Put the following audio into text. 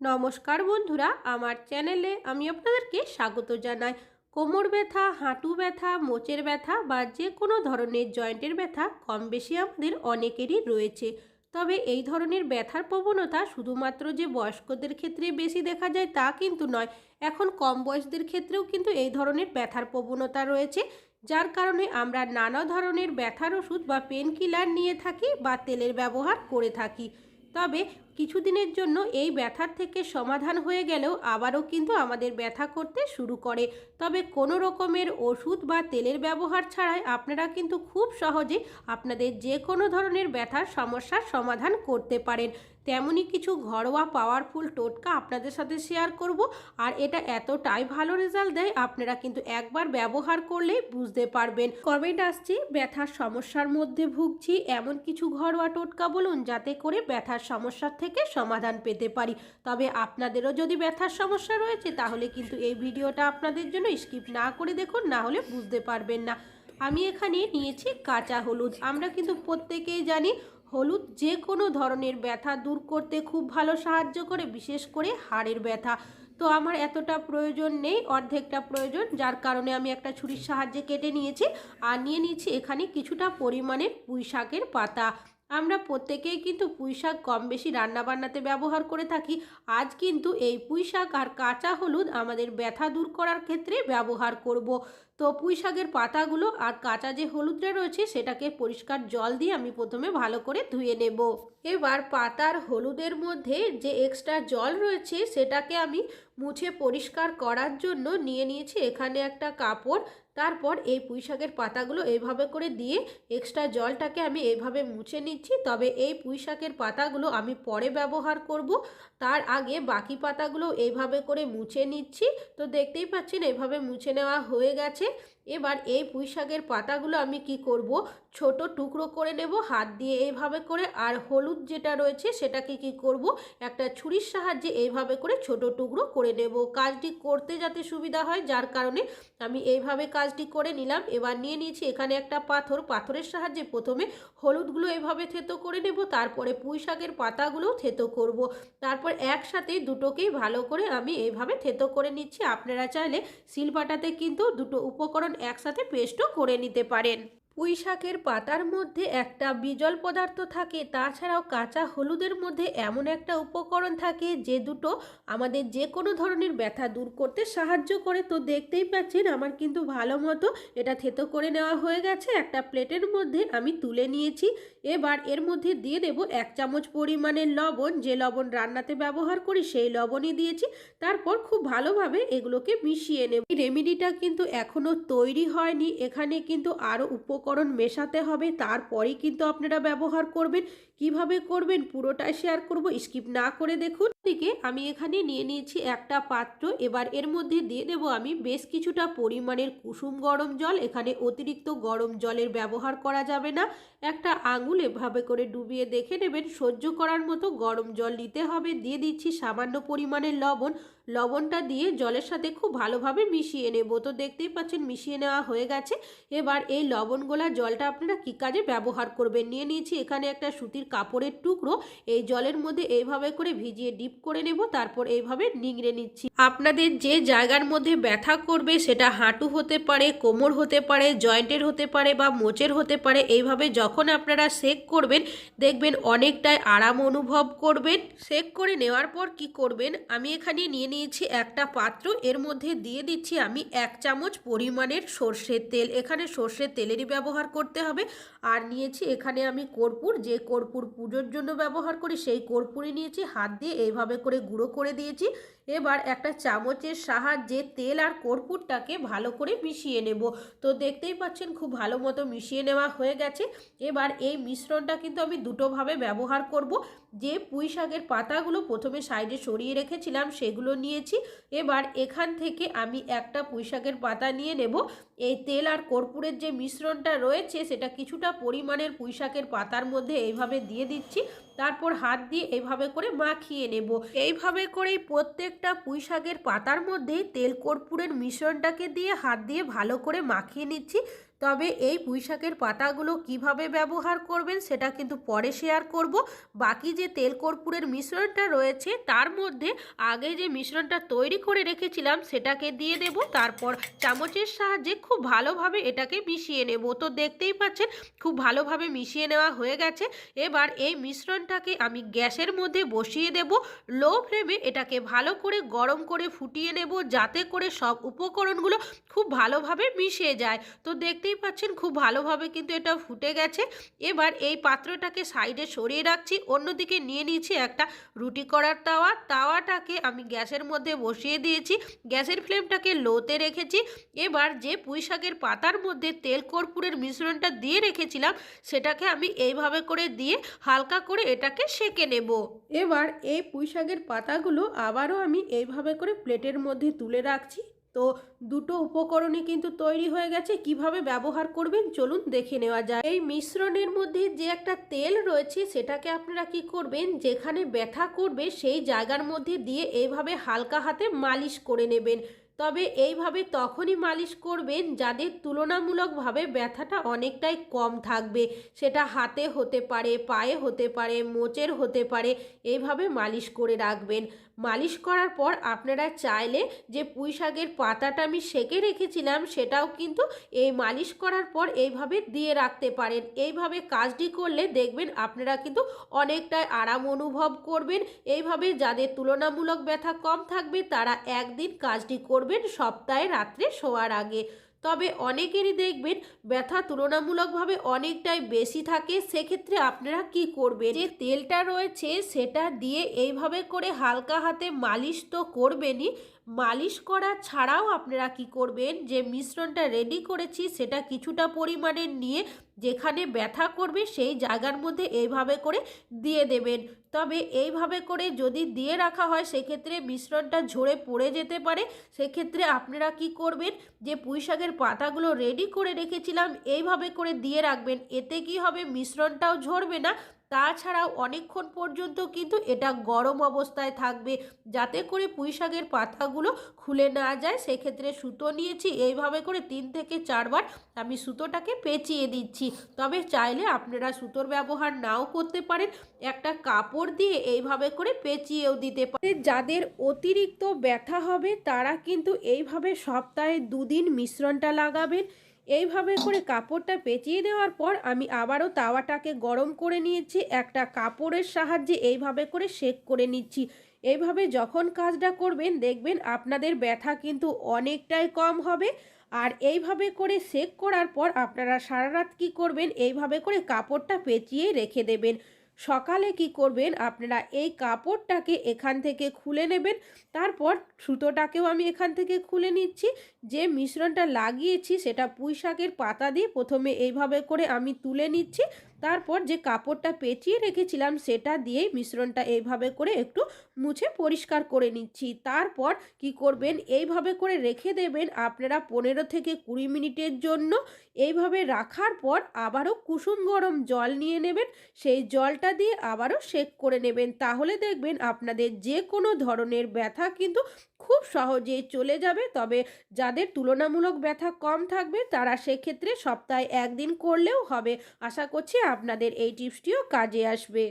নমস্কার বন্ধুরা, আমার চ্যানেলে আমি আপনাদেরকে স্বাগত জানাই। কোমর ব্যথা, হাঁটু ব্যথা, মোচের ব্যথা বা যে কোনো ধরনের জয়েন্টের ব্যথা কম বেশি আমাদের অনেকেরই রয়েছে। তবে এই ধরনের ব্যথার প্রবণতা শুধুমাত্র যে বয়স্কদের ক্ষেত্রে বেশি দেখা যায় তা কিন্তু নয়, এখন কম বয়সদের ক্ষেত্রেও কিন্তু এই ধরনের ব্যথার প্রবণতা রয়েছে। যার কারণে আমরা নানা ধরনের ব্যথার ওষুধ বা পেন কিলার নিয়ে থাকি বা তেলের ব্যবহার করে থাকি। তবে কিছুদিনের জন্য এই ব্যথার থেকে সমাধান হয়ে গেলেও আবারও কিন্তু আমাদের ব্যথা করতে শুরু করে। তবে কোনো রকমের ওষুধ বা তেলের ব্যবহার ছাড়াই আপনারা কিন্তু খুব সহজে আপনাদের যে কোনো ধরনের ব্যথার সমস্যার সমাধান করতে পারেন। তেমনই কিছু ঘরোয়া পাওয়ারফুল টোটকা আপনাদের সাথে শেয়ার করব। আর এটা এতটাই ভালো রেজাল্ট দেয়, আপনারা কিন্তু একবার ব্যবহার করলেই বুঝতে পারবেন। কমেন্ট আসছে, ব্যথার সমস্যার মধ্যে ভুগছি। এমন কিছু ঘরোয়া টোটকা বলুন, যাতে করে ব্যথার সমস্যার থেকে সমাধান পেতে পারি। তবে আপনাদেরও যদি ব্যথার সমস্যা রয়েছে, তাহলে কিন্তু এই ভিডিওটা আপনাদের জন্য স্কিপ না করে দেখুন, না হলে বুঝতে পারবেন না। আমি এখানে নিয়েছি কাঁচা হলুদ। আমরা কিন্তু প্রত্যেকেই জানি হলুদ যে কোনো ধরনের ব্যথা দূর করতে খুব ভালো সাহায্য করে, বিশেষ করে হাড়ের ব্যথা। তো আমার এতটা প্রয়োজন নেই, অর্ধেকটা প্রয়োজন, যার কারণে আমি একটা ছুরির সাহায্যে কেটে নিয়েছি আর নিয়ে নিয়েছি এখানে কিছুটা পরিমাণের পুঁই শাকের পাতা। আমরা প্রত্যেকেই কিন্তু পুঁই শাক কম বেশি রান্নাবান্নাতে ব্যবহার করে থাকি। আজ কিন্তু এই পুঁই শাক আর কাঁচা হলুদ আমাদের ব্যথা দূর করার ক্ষেত্রে ব্যবহার করব। তো পুঁই শাকের পাতাগুলো আর কাঁচা যে হলুদটা রয়েছে সেটাকে পরিষ্কার জল দিয়ে আমি প্রথমে ভালো করে ধুয়ে নেব। এবার পাতার হলুদের মধ্যে যে এক্সট্রা জল রয়েছে সেটাকে আমি মুছে পরিষ্কার করার জন্য নিয়ে নিয়েছি এখানে একটা কাপড়। তারপর এই পুঁই শাকের পাতাগুলো এইভাবে করে দিয়ে এক্সট্রা জলটাকে আমি এইভাবে মুছে নিচ্ছি। তবে এই পুঁই শাকের পাতাগুলো আমি পরে ব্যবহার করব। তার আগে বাকি পাতাগুলো এইভাবে করে মুছে নিচ্ছি। তো দেখতেই পাচ্ছেন এইভাবে মুছে নেওয়া হয়ে গেছে। okay এবার এই পুঁই শাকের পাতাগুলো আমি কি করব? ছোট টুকরো করে নেব, হাত দিয়ে এইভাবে করে, আর হলুদ যেটা রয়েছে সেটাকে কি করব? একটা ছুরির সাহায্যে এইভাবে করে ছোট টুকরো করে নেব। কাজটি করতে যাতে সুবিধা হয়, যার কারণে আমি এইভাবে কাজটি করে নিলাম। এবার নিয়ে নিয়েছি এখানে একটা পাথর। পাথরের সাহায্যে প্রথমে হলুদগুলো এভাবে থেতো করে নেব, তারপরে পুঁই শাকের পাতাগুলোও থেতো করব। তারপর একসাথে দুটোকেই ভালো করে আমি এইভাবে থেতো করে নিচ্ছি। আপনারা চাইলে শিলপাটাতে কিন্তু দুটো উপকরণ একসাথে পেস্টও করে নিতে পারেন। পুঁই শাকের পাতার মধ্যে একটা বিজল পদার্থ থাকে, তাছাড়াও কাঁচা হলুদের মধ্যে এমন একটা উপকরণ থাকে যে দুটো আমাদের যে কোনো ধরনের ব্যথা দূর করতে সাহায্য করে। তো দেখতেই পাচ্ছেন, আমার কিন্তু ভালো মতো এটা থেতো করে নেওয়া হয়ে গেছে। একটা প্লেটের মধ্যে আমি তুলে নিয়েছি। এবার এর মধ্যে দিয়ে দেব এক চামচ পরিমাণের লবণ। যে লবণ রান্নাতে ব্যবহার করি সেই লবণই দিয়েছি। তারপর খুব ভালোভাবে এগুলোকে মিশিয়ে নেব। রেমেডিটা কিন্তু এখনও তৈরি হয়নি। এখানে কিন্তু আরও উপকরণ উপকরণ মেশাতে হবে তারপরেই কিন্তু আপনারা ব্যবহার করবেন। কীভাবে করবেন পুরোটা শেয়ার করব স্কিপ না করে দেখুন। দিকে আমি এখানে নিয়ে নিয়েছি একটা পাত্র, এবার এর মধ্যে দিয়ে দেব আমি বেশ কিছুটা পরিমাণের কুসুম গরম জল। এখানে অতিরিক্ত গরম জলের ব্যবহার করা যাবে না। একটা আঙুল এভাবে করে ডুবিয়ে দেখে নেবেন, সহ্য করার মতো গরম জল নিতে হবে। দিয়ে দিচ্ছি সামান্য পরিমাণের লবণ। লবণটা দিয়ে জলের সাথে খুব ভালোভাবে মিশিয়ে নেব। তো দেখতেই পাচ্ছেন মিশিয়ে নেওয়া হয়ে গেছে। এবার এই লবণ গোলা জলটা আপনারা কী কাজে ব্যবহার করবেন? নিয়ে নিয়েছি এখানে একটা সুতির কাপড়ের টুকরো এই জলের মধ্যে এইভাবে করে ভিজিয়ে ডিপ করে নেব, তারপর এইভাবে নিংড়ে নিচ্ছি। আপনাদের যে জায়গার মধ্যে ব্যথা করবে সেটা হাঁটু হতে পারে, কোমর হতে পারে, জয়েন্টের হতে পারে বা মোচের হতে পারে, এইভাবে যখন আপনারা সেক করবেন, দেখবেন অনেকটাই আরাম অনুভব করবেন। সেক করে নেওয়ার পর কি করবেন? আমি এখানে নিয়ে নিয়েছি একটা পাত্র, এর মধ্যে দিয়ে দিচ্ছি আমি এক চামচ পরিমাণের সর্ষের তেল। এখানে সর্ষের তেলেরই ব্যবহার করতে হবে। আর নিয়েছি এখানে আমি কর্পূর, যে কর্পূর পুজোর জন্য ব্যবহার করি সেই কর্পূরে নিয়েছি হাত দিয়ে এইভাবে করে গুঁড়ো করে দিয়েছি। এবার একটা চামচের সাহায্যে তেল আর কর্পূরটাকে ভালো করে মিশিয়ে নেব। তো দেখতেই পাচ্ছেন খুব ভালো মতো মিশিয়ে নেওয়া হয়ে গেছে। এবার এই মিশ্রণটা কিন্তু আমি দুটোভাবে ব্যবহার করব। যে পুঁই শাকের পাতাগুলো প্রথমে সাইডে সরিয়ে রেখেছিলাম সেগুলো নিয়েছি। এবার এখান থেকে আমি একটা পুঁই শাকের পাতা নিয়ে নেব। এই তেল আর কর্পূরের যে মিশ্রণটা রয়েছে সেটা কিছুটা পরিমাণের পুঁই শাকের পাতার মধ্যে এইভাবে দিয়ে দিচ্ছি। তারপর হাত দিয়ে এইভাবে করে মাখিয়ে নেব। এইভাবে করেই প্রত্যেকটা পুঁই শাকের পাতার মধ্যেই তেল কর্পূরের মিশ্রণটাকে দিয়ে হাত দিয়ে ভালো করে মাখিয়ে নিচ্ছি। তবে এই পুঁইশাকের পাতাগুলো কীভাবে ব্যবহার করবেন সেটা কিন্তু পরে শেয়ার করব। বাকি যে তেল কর্পূরের মিশ্রণটা রয়েছে, তার মধ্যে আগে যে মিশ্রণটা তৈরি করে রেখেছিলাম সেটাকে দিয়ে দেব। তারপর চামচের সাহায্যে খুব ভালোভাবে এটাকে মিশিয়ে নেব। তো দেখতেই পাচ্ছেন, খুব ভালোভাবে মিশিয়ে নেওয়া হয়ে গেছে। এবার এই মিশ্রণটাকে আমি গ্যাসের মধ্যে বসিয়ে দেব। লো ফ্লেমে এটাকে ভালো করে গরম করে ফুটিয়ে নেব যাতে করে সব উপকরণগুলো খুব ভালোভাবে মিশে যায়। তো দেখতেই পাচ্ছেন খুব ভালোভাবে কিন্তু এটা ফুটে গেছে। এবার এই পাত্রটাকে সাইডে সরিয়ে রাখছি, অন্যদিকে নিয়ে নিয়েছি একটা রুটি করার তাওয়া। তাওয়াটাকে আমি গ্যাসের মধ্যে বসিয়ে দিয়েছি, গ্যাসের ফ্লেমটাকে লোতে রেখেছি। এবার যে পুঁই শাকের পাতার মধ্যে তেল কর্পূরের মিশ্রণটা দিয়ে রেখেছিলাম, সেটাকে আমি এইভাবে করে দিয়ে হালকা করে এটাকে সেকে নেব। এবার এই পুঁই শাকের পাতাগুলো আবারও আমি এইভাবে করে প্লেটের মধ্যে তুলে রাখছি। তো দুটো উপকরণই কিন্তু তৈরি হয়ে গেছে। কীভাবে ব্যবহার করবেন? চলুন দেখে নেওয়া যায় এই মিশ্রণের মধ্যে যে একটা তেল রয়েছে, সেটাকে আপনারা কি করবেন? যেখানে ব্যথা করবে, সেই জায়গার মধ্যে দিয়ে এইভাবে হালকা হাতে মালিশ করে নেবেন। তবে এইভাবে তখনই মালিশ করবেন, যাদের তুলনামূলকভাবে ব্যথাটা অনেকটাই কম থাকবে। সেটা হাতে হতে পারে, পায়ে হতে পারে, মোচের হতে পারে, এইভাবে মালিশ করে রাখবেন। মালিশ করার পর আপনারা চাইলে যে পুঁই শাকের পাতাটা আমি সেকে রেখেছিলাম, সেটাও কিন্তু এই মালিশ করার পর এইভাবে দিয়ে রাখতে পারেন। এইভাবে কাজটি করলে দেখবেন আপনারা কিন্তু অনেকটাই আরাম অনুভব করবেন। এইভাবে যাদের তুলনামূলক ব্যথা কম থাকবে, তারা একদিন কাজটি করবেন সপ্তাহে রাত্রে শোয়ার আগে। তবে অনেকেরই দেখবেন ব্যথা তুলনামূলকভাবে অনেকটাই বেশি থাকে। সেক্ষেত্রে আপনারা কি করবেন? যে তেলটা রয়েছে সেটা দিয়ে এইভাবে করে হালকা হাতে মালিশ তো করবেনই। মালিশ করা ছাড়াও আপনারা কি করবেন? যে মিশ্রণটা রেডি করেছি, সেটা কিছুটা পরিমাণে নিয়ে যেখানে ব্যথা করবে, সেই জায়গার মধ্যে এইভাবে করে দিয়ে দেবেন। তবে এইভাবে করে যদি দিয়ে রাখা হয়, সেক্ষেত্রে মিশ্রণটা ঝরে পড়ে যেতে পারে। সেক্ষেত্রে আপনারা কি করবেন? যে পুঁই শাকের পাতাগুলো রেডি করে রেখেছিলাম, এইভাবে করে দিয়ে রাখবেন। এতে কি হবে? মিশ্রণটাও ঝরবে না। তাছাড়াও অনেকক্ষণ পর্যন্ত কিন্তু এটা গরম অবস্থায় থাকবে। যাতে করে পুঁই শাকের পাতাগুলো খুলে না যায়, সেক্ষেত্রে সুতো নিয়েছি। এইভাবে করে তিন থেকে চারবার আমি সুতোটাকে পেঁচিয়ে দিচ্ছি। তবে চাইলে আপনারা সুতোর ব্যবহার নাও করতে পারেন। একটা কাপড় দিয়ে এইভাবে করে পেঁচিয়েও দিতে পারেন। যাদের অতিরিক্ত ব্যথা হবে, তারা কিন্তু এইভাবে সপ্তাহে দুদিন মিশ্রণটা লাগাবেন। এইভাবে করে কাপড়টা পেঁচিয়ে দেওয়ার পর আমি আবারও তাওয়াটাকে গরম করে নিয়েছি। একটা কাপড়ের সাহায্যে এইভাবে করে শেক করে নিচ্ছি। এইভাবে যখন কাজটা করবেন, দেখবেন আপনাদের ব্যথা কিন্তু অনেকটাই কম হবে। আর এইভাবে করে সেক করার পর আপনারা সারা রাত কী করবেন? এইভাবে করে কাপড়টা পেঁচিয়ে রেখে দেবেন। সকালে কি করবেন? আপনারা এই কাপড়টাকে এখান থেকে খুলে নেবেন। তারপর সুতোটাকেও আমি এখান থেকে খুলে নিচ্ছি। যে মিশ্রণটা লাগিয়েছি সেটা পুঁই শাকের পাতা দিয়ে প্রথমে এইভাবে করে আমি তুলে নিচ্ছি। তারপর যে কাপড়টা পেঁচিয়ে রেখেছিলাম সেটা দিয়েই মিশ্রণটা এইভাবে করে একটু মুছে পরিষ্কার করে নিচ্ছি। তারপর কি করবেন? এইভাবে করে রেখে দেবেন আপনারা পনেরো থেকে কুড়ি মিনিটের জন্য। এইভাবে রাখার পর আবারও কুসুম গরম জল নিয়ে নেবেন। সেই জলটা দিয়ে আবারও শেক করে নেবেন। তাহলে দেখবেন আপনাদের যে কোনো ধরনের ব্যথা কিন্তু খুব সহজেই চলে যাবে। তবে যাদের তুলনামূলক ব্যথা কম থাকবে তারা সেক্ষেত্রে সপ্তাহে একদিন করলেও হবে। আশা করছি আপনাদের এই টিপসটিও কাজে আসবে।